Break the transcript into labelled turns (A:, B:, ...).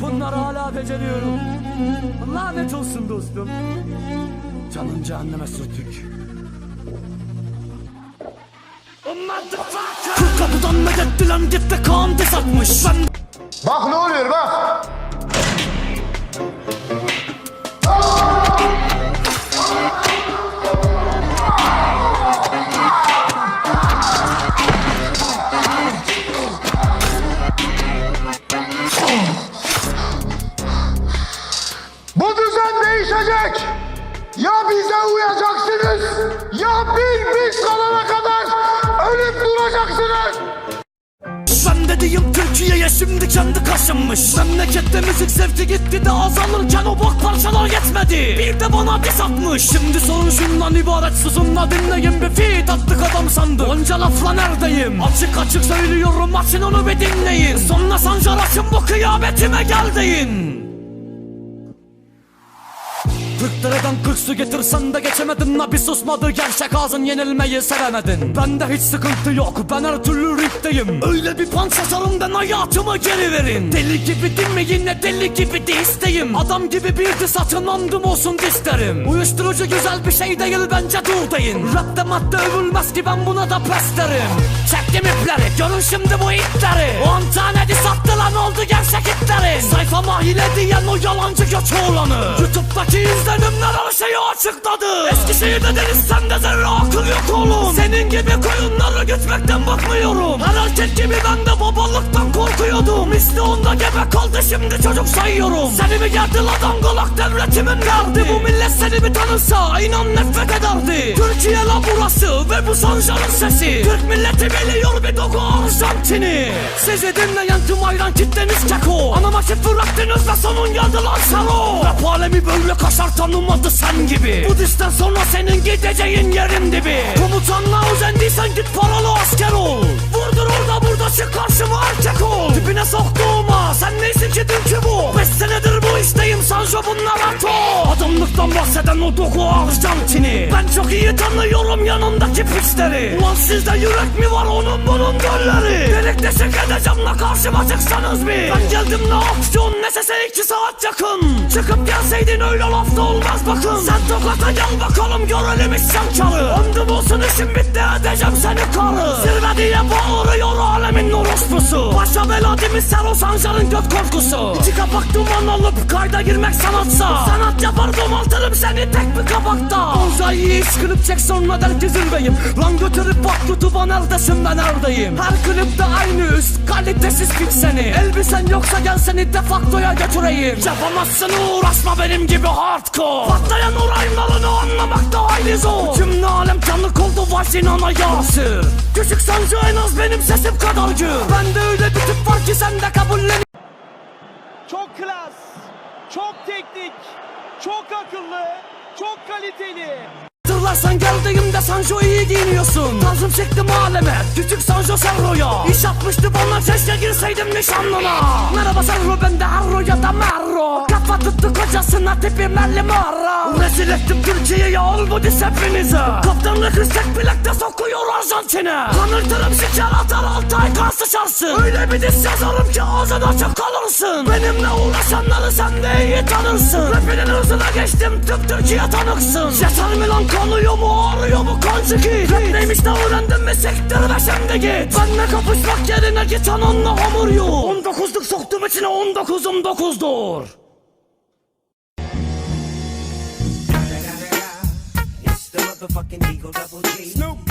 A: Bunları hala beceriyorum. Lanet olsun dostum. Canın cehenneme sürtük. Kırk kapıdan ne gitti lan gitti kan diz atmış. Ben
B: Bak ne oluyor bak. Değişecek. Ya bize uyacaksınız ya biz kalana kadar ölüp duracaksınız.
A: Ben dediğim Türkiye'ye şimdi kendi kaşınmış. Memlekette müzik zevki gitti de azalırken o bok parçalar yetmedi. Bir de bana diss atmış. Şimdi sorun şundan ibaret susunla dinleyin bir feat attık adam sandı Onca lafla neredeyim? Açık açık söylüyorum açın onu bir dinleyin. Sonuna sancar açın bu kıyametime gel deyin Kırk dereden kırk su getirsen de geçemedin. La bir susmadı Gerçek ağzın yenilmeyi sevemedin. Bende hiç sıkıntı yok ben her türlü rinkteyim Öyle bir punch atarım ben hayatımı geri verin. Deli gibi değil mi? Yine deli gibi de isteyim. Adam gibi bir diz atın andım olsun isterim. Uyuşturucu güzel bir şey değil bence dur deyin. Rapte madde övülmez ki ben buna da pes derim. Çektim ipleri görün şimdi bu itleri. 10 tane diz attı lan oldu gerçek itleri. Sayfama hile diyen o yalancı göç oğlanı. Youtube'daki izlenimler her şeyi açıkladı Eskişehir'de deniz sende zerre akıl yok oğlum. Senin gibi koyunları gütmekten bakmıyorum. Her erkek gibi ben de babalıktan korkuyordum. İşte onda gebe kaldı şimdi çocuk sayıyorum. Seni mi geldi la dangalak devletimin derdi? Bu millet seni bir tanırsa inan nefret ederdi. Türkiye la burası ve bu sancarın sesi. Türk milleti biliyor bir doku Arjantin'i. Sizi dinleyen tüm hayran kitleniz keko. Anama küfür ettiniz ve sonun geldi lan salo Rap alemi böyle kaşar tanımadı sen gibi. Bu dişten sonra senin gideceğin yerin dibi. Komutanla özendiysen git paralı asker ol. Vurdur orada burada çık karşıma erkek ol. Dibine soktuğuma ato Adamlıktan bahseden o doku Arjantin'i Ben çok iyi tanıyorum yanındaki pisleri. Ulan sizde yürek mi var onun bunun gölleri? Delik deşik edeceğim la karşıma çıksanız bir. Ben geldim ne aksiyon ne sese iki saat yakın. Çıkıp gelseydin öyle lafta olmaz bakın. Sen tokata gel bakalım görelim isyan Ömrüm olsun işim bitti edeceğim seni karı. Zirve diye bağırıyor alemin orospusu. Başa bela değil mi sen o sancarın göt korkusu. İki kapak duman alıp kayda girmek sanatsa. Sanat yapar domaltırım seni tek bir kapakta Bonzai'yi iş klip çek sonra der ki zirveyim. Lan götürüp bak YouTube'a neredesin ben neredeyim? Her klipte aynı üst kalitesiz piç seni. Elbisen yoksa gel seni defaktoya götüreyim. Yapamazsın uğraşma benim gibi hardcore. Patlayan o rhyme'larını anlamak da hayli zor. Cümle alem tanık oldu vajinana yağsı Küçük sancı en az benim sesim kadar gür Bende öyle bir tip var ki sen de kabullen
C: Çok klas, çok teknik, çok akıllı, çok kaliteli.
A: Hatırlarsan geldiğimde Sancho iyi giyiniyorsun. Tarzım çektim aleme Küçük Sancho Serro'ya İş atmıştı bana keşke girseydim nişanlına. Merhaba Serro ben de Harro ya da Merro. Kafa tuttu kocasına tipi melli mara Rezil ettim Türkiye'ye ol bu diz hepinize. Kaptanlık istek bilekte sokuyor Arjantin'e. Kanırtırım şeker atar altı ay kan sıçarsın Öyle bir diz yazarım ki ağzın açık kalırsın. Benimle uğraşanları sen de iyi tanırsın. Rapinin hızına geçtim tüm Türkiye tanıksın. Yeter mi lan kanıyor mu ağrıyor mu kan ki Rap neymiş de öğrendin mi siktir ve şimdi git. Benle kapışmak yerine git ananla hamur yok 19'luk soktum içine 19'um 9'dur
D: It's the motherfucking Eagle Double G. Snoop